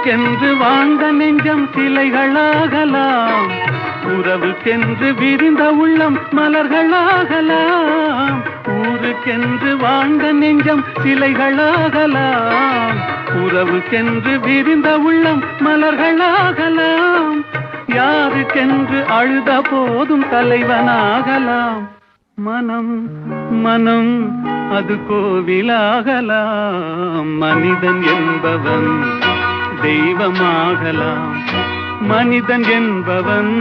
உறவுக்கென்று வாழ்ந்த நெஞ்சம் சிலைகளாகலாம். உறவுக்கென்று விரிந்த உள்ளம் மலர்களாகலாம். ஊருக்கென்று வாழ்ந்த நெஞ்சம் சிலைகளாகலாம். உறவுக்கென்று விரிந்த உள்ளம் மலர்களாகலாம். யாருக்கென்று அழுத போதும் தலைவனாகலாம். மனம் மனம் அது கோவிலாகலாம். மனிதன் என்பவன் தெய்வமாகலாம். மனிதன் என்பவன்